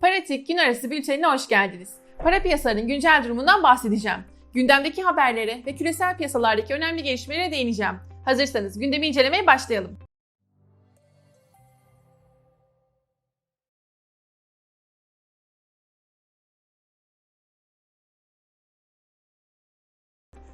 Paratik gün arası bültenine hoş geldiniz. Para piyasalarının güncel durumundan bahsedeceğim. Gündemdeki haberlere ve küresel piyasalardaki önemli gelişmelere değineceğim. Hazırsanız gündemi incelemeye başlayalım.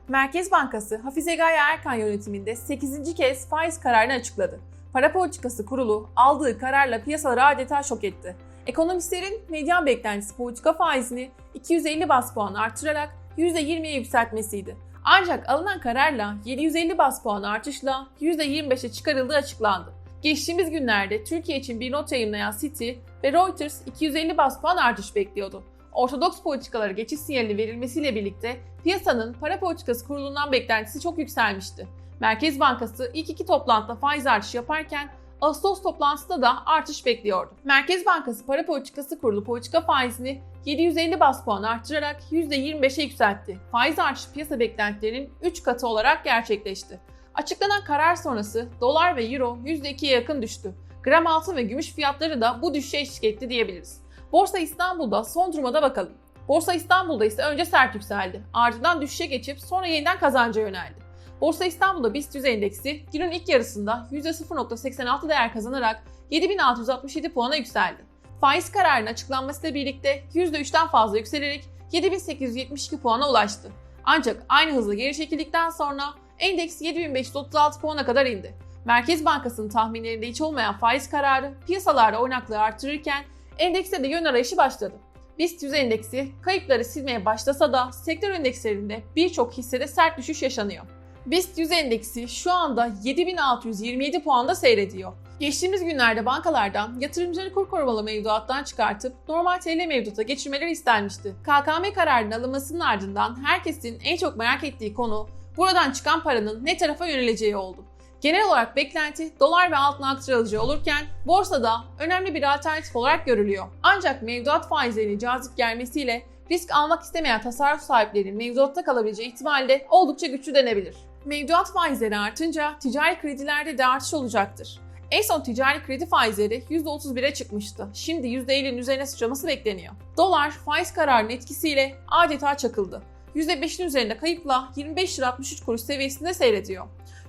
Merkez Bankası Hafize Gaye Erkan yönetiminde 8. kez faiz kararını açıkladı. Para Politikası Kurulu aldığı kararla piyasaları adeta şok etti. Ekonomistlerin medyan beklentisi politika faizini 250 bas puan artırarak %20'ye yükseltmesiydi. Ancak alınan kararla 750 bas puan artışla %25'e çıkarıldığı açıklandı. Geçtiğimiz günlerde Türkiye için bir not yayınlayan Citi ve Reuters 250 bas puan artış bekliyordu. Ortodoks politikalara geçiş sinyali verilmesiyle birlikte piyasanın para politikası kurulundan beklentisi çok yükselmişti. Merkez Bankası ilk iki toplantıda faiz artışı yaparken Ağustos toplantısında da artış bekliyordu. Merkez Bankası Para Politikası Kurulu politika faizini 750 bas puan artırarak %25'e yükseltti. Faiz artışı piyasa beklentilerinin 3 katı olarak gerçekleşti. Açıklanan karar sonrası dolar ve euro %2'ye yakın düştü. Gram altın ve gümüş fiyatları da bu düşüşe eşlik etti diyebiliriz. Borsa İstanbul'da son duruma da bakalım. Borsa İstanbul'da ise önce sert yükseldi. Ardından düşüşe geçip sonra yeniden kazanca yöneldi. Borsa İstanbul'da BIST 100 endeksi günün ilk yarısında %0.86 değer kazanarak 7667 puana yükseldi. Faiz kararının açıklanmasıyla birlikte %3'ten fazla yükselerek 7872 puana ulaştı. Ancak aynı hızla geri çekildikten sonra endeks 7536 puana kadar indi. Merkez Bankası'nın tahminlerinde hiç olmayan faiz kararı piyasalarda oynaklığı artırırken endekste de yön arayışı başladı. BIST 100 endeksi kayıpları silmeye başlasa da sektör endekslerinde birçok hissede sert düşüş yaşanıyor. BIST 100 endeksi şu anda 7627 puanda seyrediyor. Geçtiğimiz günlerde bankalardan yatırımcıları kur korumalı mevduattan çıkartıp normal TL mevduata geçirmeleri istenmişti. KKM kararının alınmasının ardından herkesin en çok merak ettiği konu buradan çıkan paranın ne tarafa yöneleceği oldu. Genel olarak beklenti dolar ve altın aktarılıcı olurken borsada önemli bir alternatif olarak görülüyor. Ancak mevduat faizlerinin cazip gelmesiyle risk almak istemeyen tasarruf sahiplerinin mevduatta kalabileceği ihtimali oldukça güçlü denebilir. Mevduat faizleri artınca ticari kredilerde de artış olacaktır. En son ticari kredi faizleri %31'e çıkmıştı. Şimdi %50'nin üzerine sıçraması bekleniyor. Dolar faiz kararının etkisiyle adeta çakıldı. %5'in üzerinde kayıpla 25 lira 63 kuruş seviyesinde seyrediyor.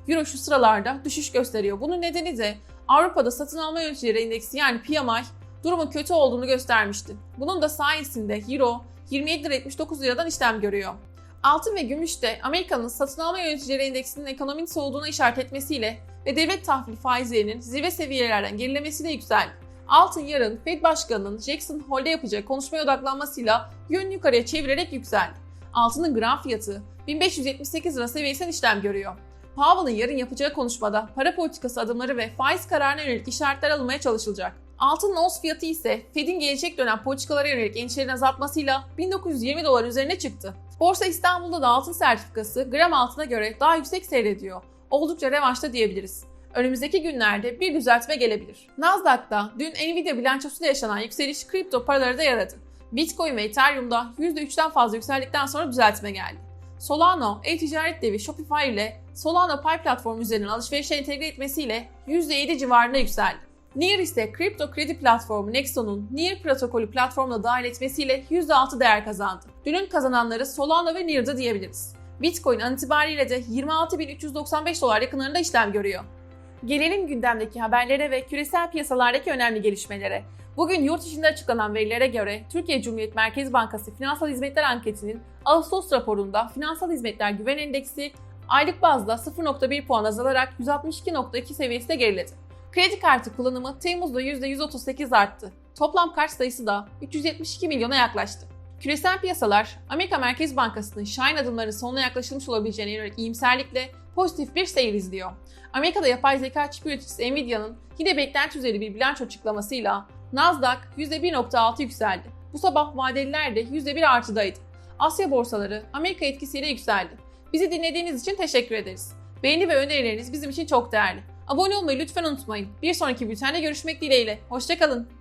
Euro şu sıralarda düşüş gösteriyor. Bunun nedeni de Avrupa'da satın alma yöneticileri endeksi yani PMI durumun kötü olduğunu göstermişti. Bunun da sayesinde Euro 27 lira 79 liradan işlem görüyor. Altın ve gümüş de Amerika'nın satın alma yöneticileri endeksinin ekonominin soğuduğuna işaret etmesiyle ve devlet tahvil faizlerinin zirve seviyelerden gerilemesiyle yükseldi. Altın yarın Fed Başkanı'nın Jackson Hole'de yapacağı konuşmaya odaklanmasıyla yön yukarıya çevirerek yükseldi. Altının gram fiyatı 1578 lira seviyesinden işlem görüyor. Powell'ın yarın yapacağı konuşmada para politikası adımları ve faiz kararına yönelik işaretler alınmaya çalışılacak. Altın ons fiyatı ise Fed'in gelecek dönem politikalara yönelik endişelerini azaltmasıyla 1920 dolar üzerine çıktı. Borsa İstanbul'da da altın sertifikası gram altına göre daha yüksek seyrediyor. Oldukça revaçta diyebiliriz. Önümüzdeki günlerde bir düzeltme gelebilir. Nasdaq'ta dün Nvidia bilançosuyla yaşanan yükseliş kripto paraları da yaradı. Bitcoin ve Ethereum'da %3'ten fazla yükseldikten sonra düzeltme geldi. Solano, e-ticaret devi Shopify ile Solana Pay platformu üzerinden alışverişe entegre etmesiyle %7 civarında yükseldi. Near ise kripto kredi platformu Nexo'nun Near protokolü platformuna dahil etmesiyle %6 değer kazandı. Dünün kazananları Solana ve Near'da diyebiliriz. Bitcoin an itibariyle de 26.395 dolar yakınlarında işlem görüyor. Gelelim gündemdeki haberlere ve küresel piyasalardaki önemli gelişmelere. Bugün yurt içinde açıklanan verilere göre Türkiye Cumhuriyet Merkez Bankası Finansal Hizmetler Anketi'nin Ağustos raporunda finansal hizmetler güven endeksi aylık bazda 0.1 puan azalarak 162.2 seviyesine geriledi. Kredi kartı kullanımı Temmuz'da %138 arttı. Toplam kart sayısı da 372 milyona yaklaştı. Küresel piyasalar Amerika Merkez Bankası'nın Şahin adımlarının sonuna yaklaşılmış olabileceğine yönelik iyimserlikle pozitif bir seyir izliyor. Amerika'da yapay zeka çip üreticisi Nvidia'nın yine beklenti üzeri bir bilanço açıklamasıyla Nasdaq %1.6 yükseldi. Bu sabah vadeliler de %1 artıdaydı. Asya borsaları Amerika etkisiyle yükseldi. Bizi dinlediğiniz için teşekkür ederiz. Beğeni ve önerileriniz bizim için çok değerli. Abone olmayı lütfen unutmayın. Bir sonraki bültende görüşmek dileğiyle. Hoşçakalın.